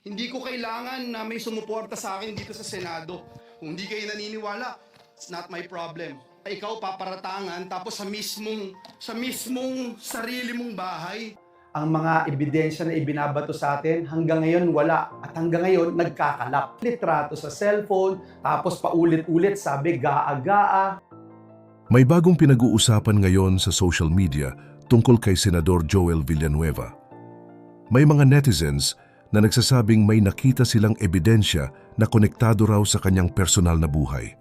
Hindi ko kailangan na may sumuporta sa akin dito sa Senado. Kung hindi kayo naniniwala, it's not my problem. Ikaw paparatangan tapos sa mismong sa mismong sarili mong bahay, ang mga ebidensya na ibinabato sa atin, hanggang ngayon wala. At hanggang ngayon, nagkakalap. Litrato sa cellphone, tapos paulit-ulit sabi, gaa-gaa. May bagong pinag-uusapan ngayon sa social media tungkol kay Senador Joel Villanueva. May mga netizens na nagsasabing may nakita silang ebidensya na konektado raw sa kanyang personal na buhay.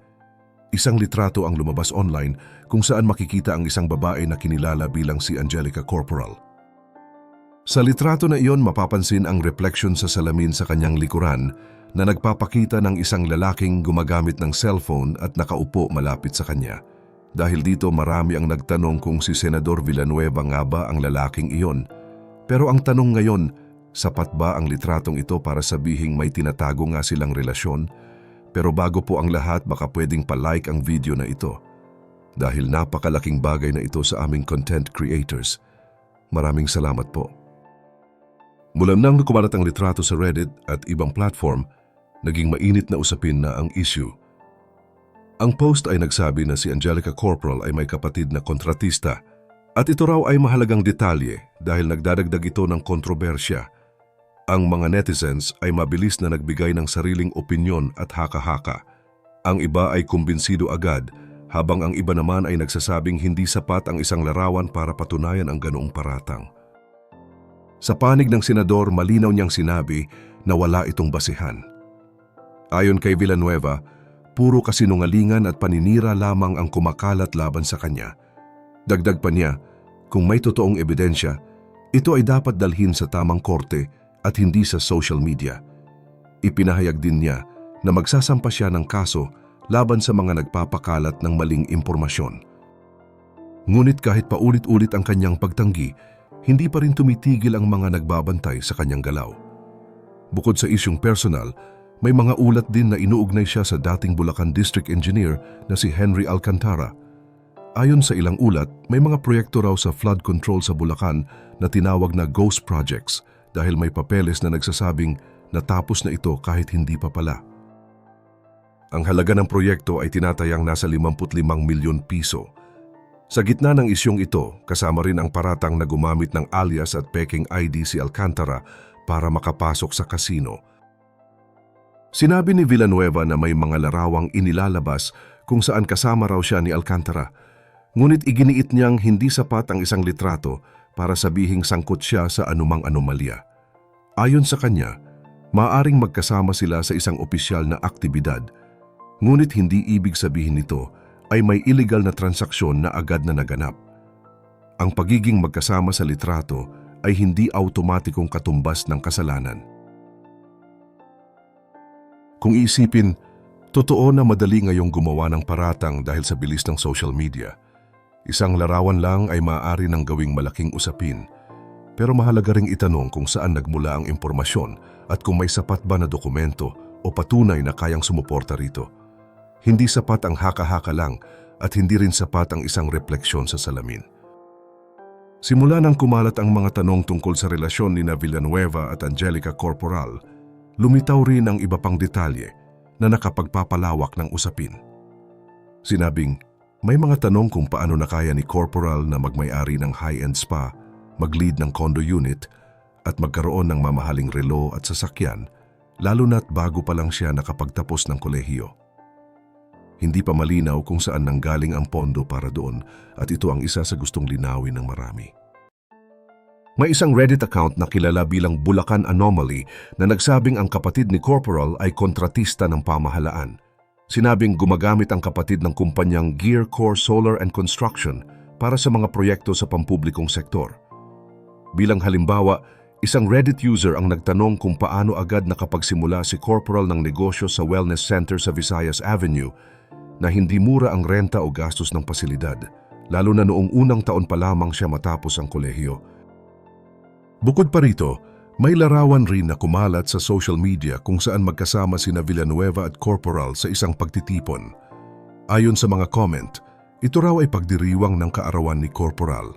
Isang litrato ang lumabas online kung saan makikita ang isang babae na kinilala bilang si Angelica Corporal. Sa litrato na iyon mapapansin ang reflection sa salamin sa kanyang likuran na nagpapakita ng isang lalaking gumagamit ng cellphone at nakaupo malapit sa kanya. Dahil dito marami ang nagtanong kung si Senador Villanueva nga ba ang lalaking iyon. Pero ang tanong ngayon, sapat ba ang litratong ito para sabihing may tinatago nga silang relasyon? Pero bago po ang lahat baka pwedeng palike ang video na ito. Dahil napakalaking bagay na ito sa aming content creators. Maraming salamat po. Mula nang kumalat ang litrato sa Reddit at ibang platform, naging mainit na usapin na ang issue. Ang post ay nagsabi na si Angelica Corporal ay may kapatid na kontratista at ito raw ay mahalagang detalye dahil nagdadagdag ito ng kontrobersya. Ang mga netizens ay mabilis na nagbigay ng sariling opinyon at haka-haka. Ang iba ay kumbinsido agad habang ang iba naman ay nagsasabing hindi sapat ang isang larawan para patunayan ang ganoong paratang. Sa panig ng senador, malinaw niyang sinabi na wala itong basihan. Ayon kay Villanueva, puro kasinungalingan at paninira lamang ang kumakalat laban sa kanya. Dagdag pa niya, kung may totoong ebidensya, ito ay dapat dalhin sa tamang korte at hindi sa social media. Ipinahayag din niya na magsasampa siya ng kaso laban sa mga nagpapakalat ng maling impormasyon. Ngunit kahit paulit-ulit ang kanyang pagtanggi, hindi pa rin tumitigil ang mga nagbabantay sa kanyang galaw. Bukod sa isyong personal, may mga ulat din na inuugnay siya sa dating Bulacan District Engineer na si Henry Alcantara. Ayon sa ilang ulat, may mga proyekto raw sa flood control sa Bulacan na tinawag na ghost projects dahil may papeles na nagsasabing natapos na ito kahit hindi pa pala. Ang halaga ng proyekto ay tinatayang nasa 55 milyon piso. Sa gitna ng isyong ito, kasama rin ang paratang na gumamit ng alias at peking ID si Alcantara para makapasok sa kasino. Sinabi ni Villanueva na may mga larawang inilalabas kung saan kasama raw siya ni Alcantara. Ngunit iginiit niyang hindi sapat ang isang litrato para sabihing sangkot siya sa anumang anomalya. Ayon sa kanya, maaring magkasama sila sa isang opisyal na aktibidad, ngunit hindi ibig sabihin nito ay may illegal na transaksyon na agad na naganap. Ang pagiging magkasama sa litrato ay hindi automatikong katumbas ng kasalanan. Kung iisipin, totoo na madali ngayong gumawa ng paratang dahil sa bilis ng social media. Isang larawan lang ay maaari ng gawing malaking usapin. Pero mahalaga ring itanong kung saan nagmula ang impormasyon at kung may sapat ba na dokumento o patunay na kayang sumuporta rito. Hindi sapat ang haka-haka lang at hindi rin sapat ang isang refleksyon sa salamin. Simula nang kumalat ang mga tanong tungkol sa relasyon ni Villanueva at Angelica Corporal, lumitaw rin ang iba pang detalye na nakapagpapalawak ng usapin. Sinabing, may mga tanong kung paano nakaya ni Corporal na magmay-ari ng high-end spa, mag-lead ng condo unit, at magkaroon ng mamahaling relo at sasakyan, lalo na't bago pa lang siya nakapagtapos ng kolehiyo. Hindi pa malinaw kung saan nanggaling ang pondo para doon at ito ang isa sa gustong linawin ng marami. May isang Reddit account na kilala bilang Bulacan Anomaly na nagsabing ang kapatid ni Corporal ay kontratista ng pamahalaan. Sinabing gumagamit ang kapatid ng kumpanyang Gear Core Solar and Construction para sa mga proyekto sa pampublikong sektor. Bilang halimbawa, isang Reddit user ang nagtanong kung paano agad nakapagsimula si Corporal ng negosyo sa wellness center sa Visayas Avenue na hindi mura ang renta o gastos ng pasilidad, lalo na noong unang taon pa lamang siya matapos ang kolehiyo. Bukod pa rito, may larawan rin na kumalat sa social media kung saan magkasama sina Villanueva at Corporal sa isang pagtitipon. Ayon sa mga comment, ito raw ay pagdiriwang ng kaarawan ni Corporal.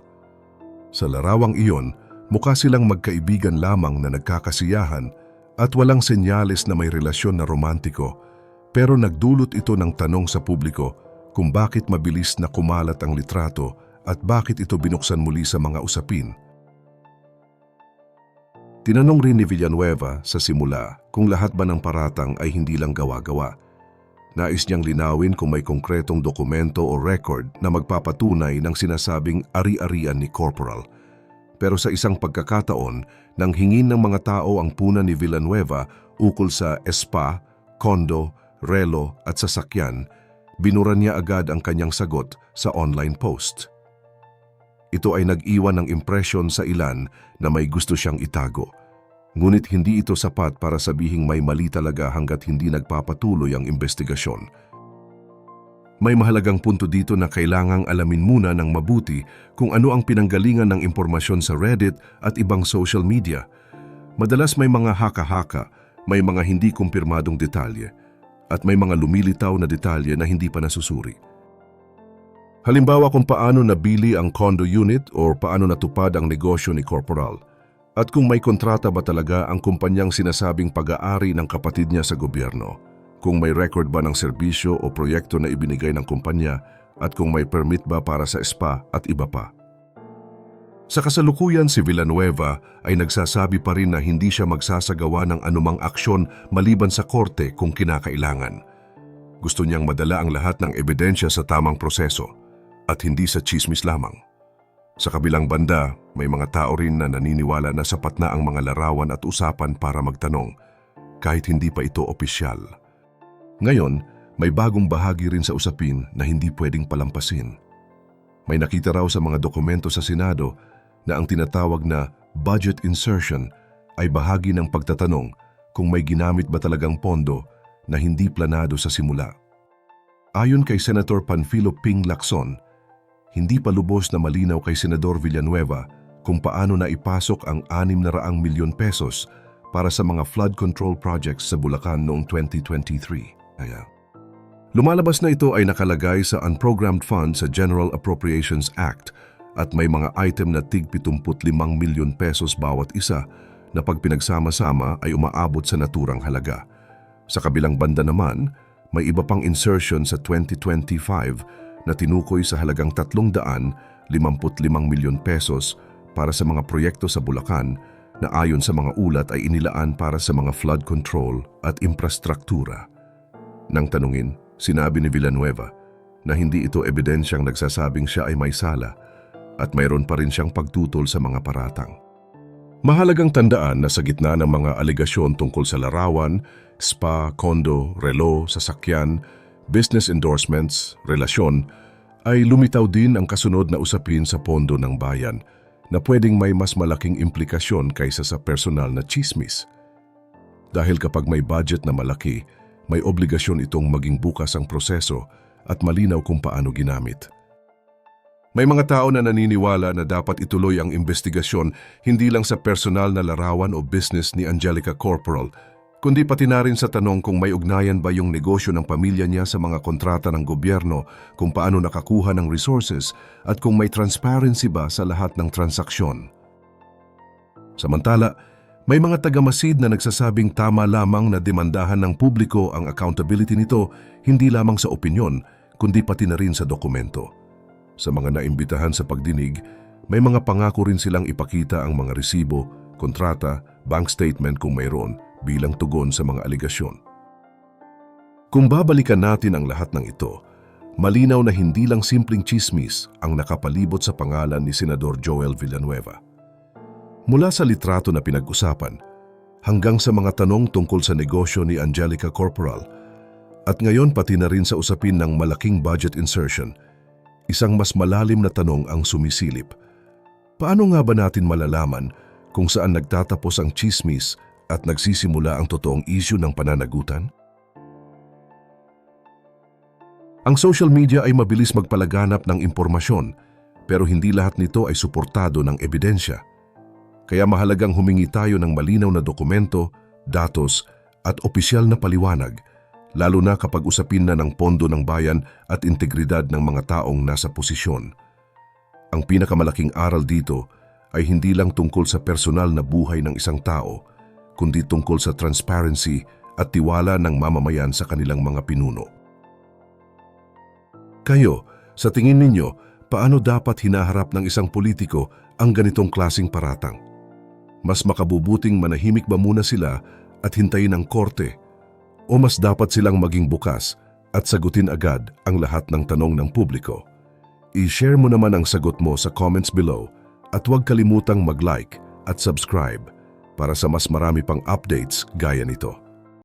Sa larawang iyon, mukha silang magkaibigan lamang na nagkakasiyahan at walang senyales na may relasyon na romantiko pero nagdulot ito ng tanong sa publiko kung bakit mabilis na kumalat ang litrato at bakit ito binuksan muli sa mga usapin. Tinanong rin ni Villanueva sa simula kung lahat ba ng paratang ay hindi lang gawa-gawa. Nais niyang linawin kung may konkretong dokumento o record na magpapatunay ng sinasabing ari-arian ni Corporal. Pero sa isang pagkakataon, nang hingin ng mga tao ang puna ni Villanueva ukol sa spa, kondo, relo at sasakyan, binura niya agad ang kanyang sagot sa online post. Ito ay nag-iwan ng impresyon sa ilan na may gusto siyang itago. Ngunit hindi ito sapat para sabihing may mali talaga hanggat hindi nagpapatuloy ang investigasyon. May mahalagang punto dito na kailangang alamin muna ng mabuti kung ano ang pinanggalingan ng impormasyon sa Reddit at ibang social media. Madalas may mga haka-haka, may mga hindi kumpirmadong detalye, at may mga lumilitaw na detalye na hindi pa nasusuri. Halimbawa kung paano nabili ang condo unit o paano natupad ang negosyo ni Corporal. At kung may kontrata ba talaga ang kumpanyang sinasabing pag-aari ng kapatid niya sa gobyerno. Kung may record ba ng serbisyo o proyekto na ibinigay ng kumpanya at kung may permit ba para sa spa at iba pa. Sa kasalukuyan si Villanueva ay nagsasabi pa rin na hindi siya magsasagawa ng anumang aksyon maliban sa korte kung kinakailangan. Gusto niyang madala ang lahat ng ebidensya sa tamang proseso at hindi sa chismis lamang. Sa kabilang banda, may mga tao rin na naniniwala na sapat na ang mga larawan at usapan para magtanong, kahit hindi pa ito opisyal. Ngayon, may bagong bahagi rin sa usapin na hindi pwedeng palampasin. May nakita raw sa mga dokumento sa Senado na ang tinatawag na budget insertion ay bahagi ng pagtatanong kung may ginamit ba talagang pondo na hindi planado sa simula. Ayon kay Senator Panfilo Ping Lacson, hindi pa lubos na malinaw kay Senador Villanueva kung paano na ipasok ang 600 milyon pesos para sa mga flood control projects sa Bulacan noong 2023. Kaya, lumalabas na ito ay nakalagay sa unprogrammed fund sa General Appropriations Act at may mga item na tig 75 milyon pesos bawat isa na pag pinagsama-sama ay umaabot sa naturang halaga. Sa kabilang banda naman, may iba pang insertion sa 2025 na tinukoy sa halagang 355 milyon pesos para sa mga proyekto sa Bulacan na ayon sa mga ulat ay inilaan para sa mga flood control at infrastruktura. Nang tanungin, sinabi ni Villanueva na hindi ito ebidensyang nagsasabing siya ay may sala at mayroon pa rin siyang pagtutol sa mga paratang. Mahalagang tandaan na sa gitna ng mga aligasyon tungkol sa larawan, spa, kondo, relo, sasakyan, business endorsements, relasyon, ay lumitaw din ang kasunod na usapin sa pondo ng bayan na pwedeng may mas malaking implikasyon kaysa sa personal na chismis. Dahil kapag may budget na malaki, may obligasyon itong maging bukas ang proseso at malinaw kung paano ginamit. May mga tao na naniniwala na dapat ituloy ang investigasyon hindi lang sa personal na larawan o business ni Angelica Corporal, kundi pati na rin sa tanong kung may ugnayan ba yung negosyo ng pamilya niya sa mga kontrata ng gobyerno, kung paano nakakuha ng resources at kung may transparency ba sa lahat ng transaksyon. Samantala, may mga tagamasid na nagsasabing tama lamang na demandahan ng publiko ang accountability nito hindi lamang sa opinyon, kundi pati na rin sa dokumento. Sa mga naimbitahan sa pagdinig, may mga pangako rin silang ipakita ang mga resibo, kontrata, bank statement kung mayroon bilang tugon sa mga aligasyon. Kung babalikan natin ang lahat ng ito, malinaw na hindi lang simpleng chismis ang nakapalibot sa pangalan ni Senador Joel Villanueva. Mula sa litrato na pinag-usapan, hanggang sa mga tanong tungkol sa negosyo ni Angelica Corporal, at ngayon pati na rin sa usapin ng malaking budget insertion, isang mas malalim na tanong ang sumisilip. Paano nga ba natin malalaman kung saan nagtatapos ang chismis at nagsisimula ang totoong issue ng pananagutan? Ang social media ay mabilis magpalaganap ng impormasyon pero hindi lahat nito ay suportado ng ebidensya. Kaya mahalagang humingi tayo ng malinaw na dokumento, datos at opisyal na paliwanag lalo na kapag usapin na ng pondo ng bayan at integridad ng mga taong nasa posisyon. Ang pinakamalaking aral dito ay hindi lang tungkol sa personal na buhay ng isang tao, kundi tungkol sa transparency at tiwala ng mamamayan sa kanilang mga pinuno. Kayo, sa tingin ninyo, paano dapat hinaharap ng isang politiko ang ganitong klasing paratang? Mas makabubuting manahimik ba muna sila at hintayin ang korte? O mas dapat silang maging bukas at sagutin agad ang lahat ng tanong ng publiko? I-share mo naman ang sagot mo sa comments below at huwag kalimutang mag-like at subscribe para sa mas marami pang updates gaya nito.